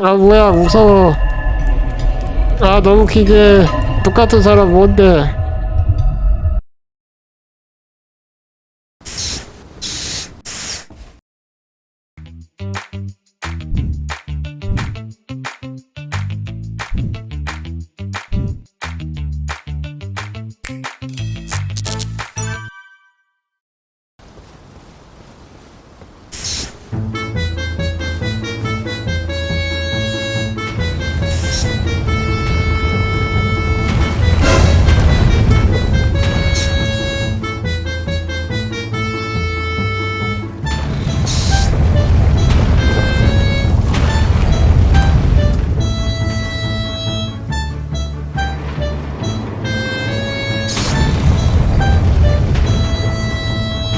아 뭐야 무서워. 아 너무 기괴 똑같은 사람 뭔데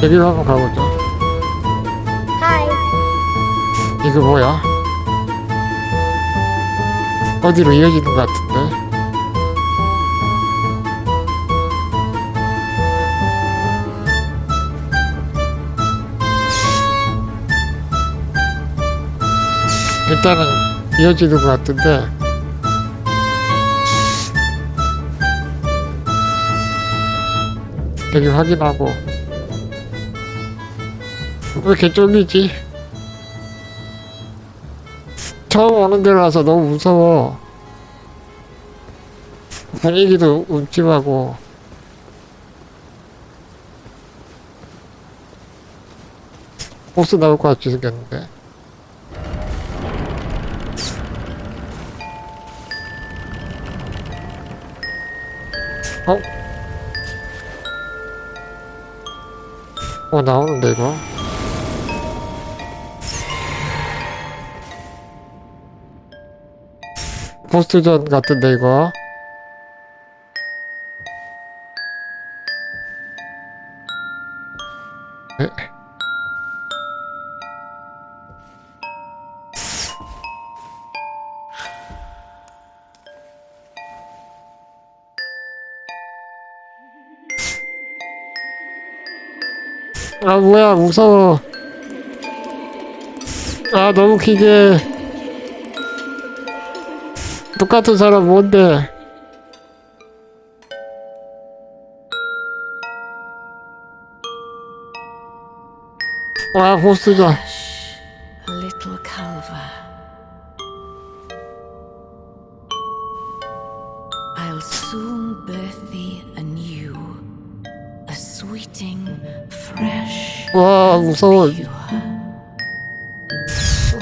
여기로 한번 가보자 하이. 이거 뭐야? 어디로 이어지는 것 같은데? 일단은 이어지는 것 같은데. 여기 확인하고 왜 이렇게 쫄리지? 처음 오는 데라서 너무 무서워 분위기도 음침하고 보스 나올 것 같이 생겼는데 어? 어 나오는데 이거 보스전 같은데 이거? 에? 아 뭐야 무서워. 아 너무 기괴 똑같은 사람 뭔데 와 sweeting, fresh, 와 무서워.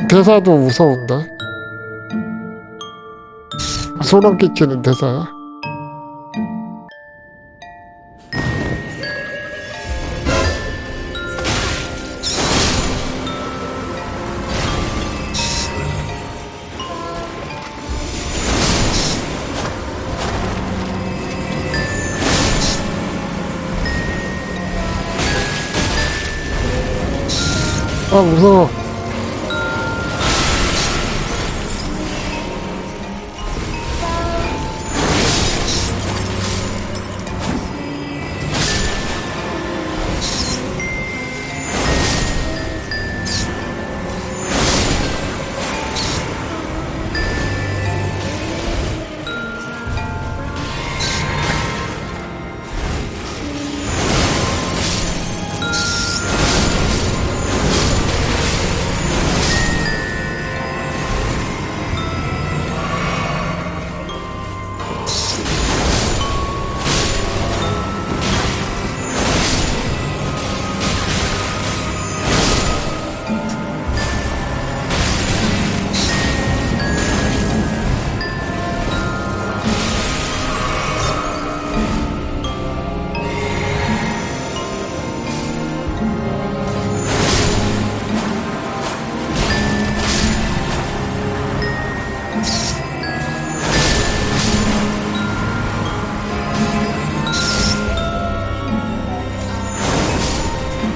대사도 무서운데 소름 끼치는 대사야 아 무서워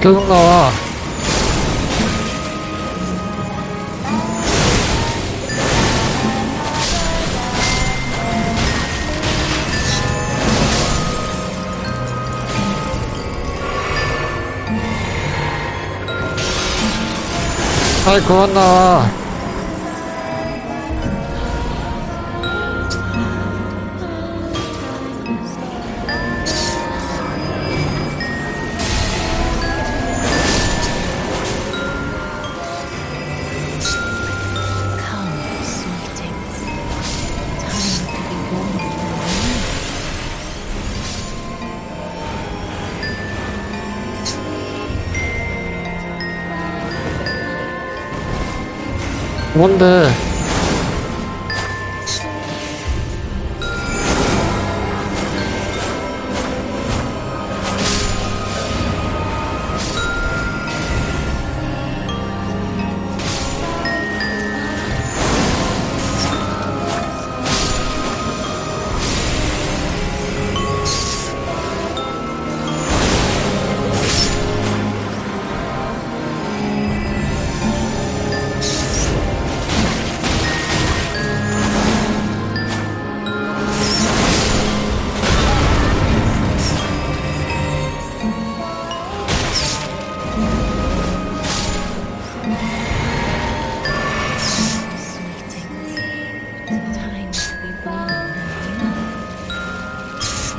계속 나와. 아이 그만 나와 뭔데?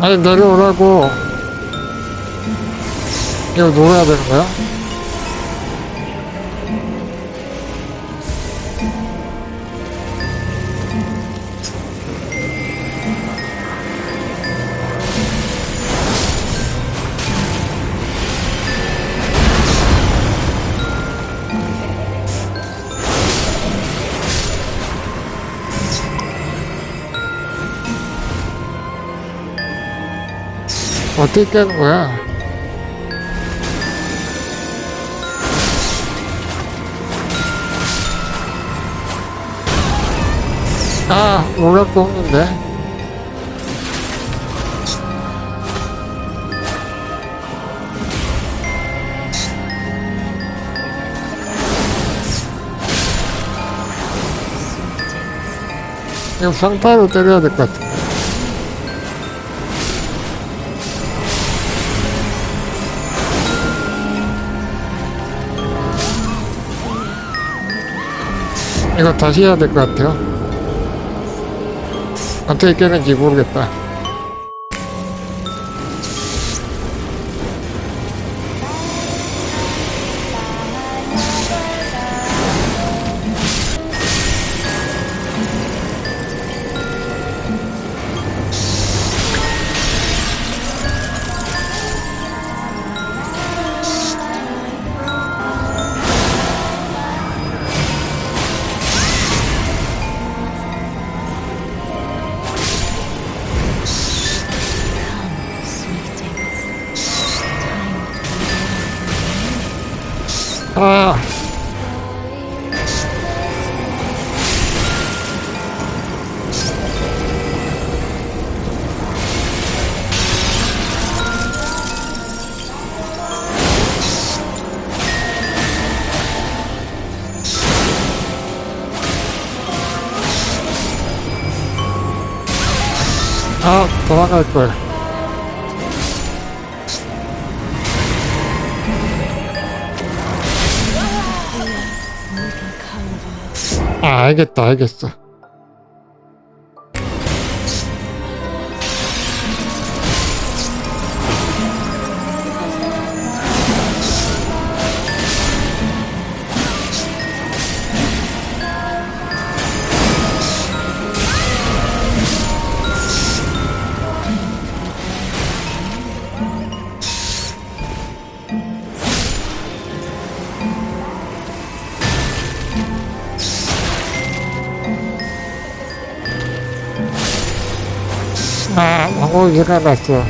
아니 내려오라고 이거 놀아야 되는 거야? 어떻게 깨는 거야? 아, 오락도 없는데. 이거 상파로 때려야 될 것 같아. 이거 다시 해야 될 것 같아요. 어떻게 깨는지 모르겠다. 아, 아, 도망 아, 알겠다, 알겠어. 아, 방금 생각났어.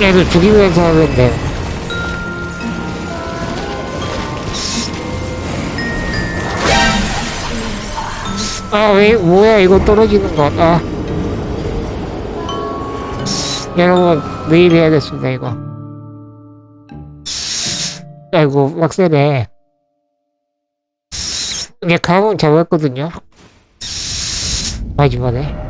얘를 죽이면서 하면 돼. 아, 왜, 뭐야, 이거 떨어지는 거. 아. 여러분, 내일 해야겠습니다, 이거. 아이고, 빡세네. 이게 감은 잡았거든요. 마지막에.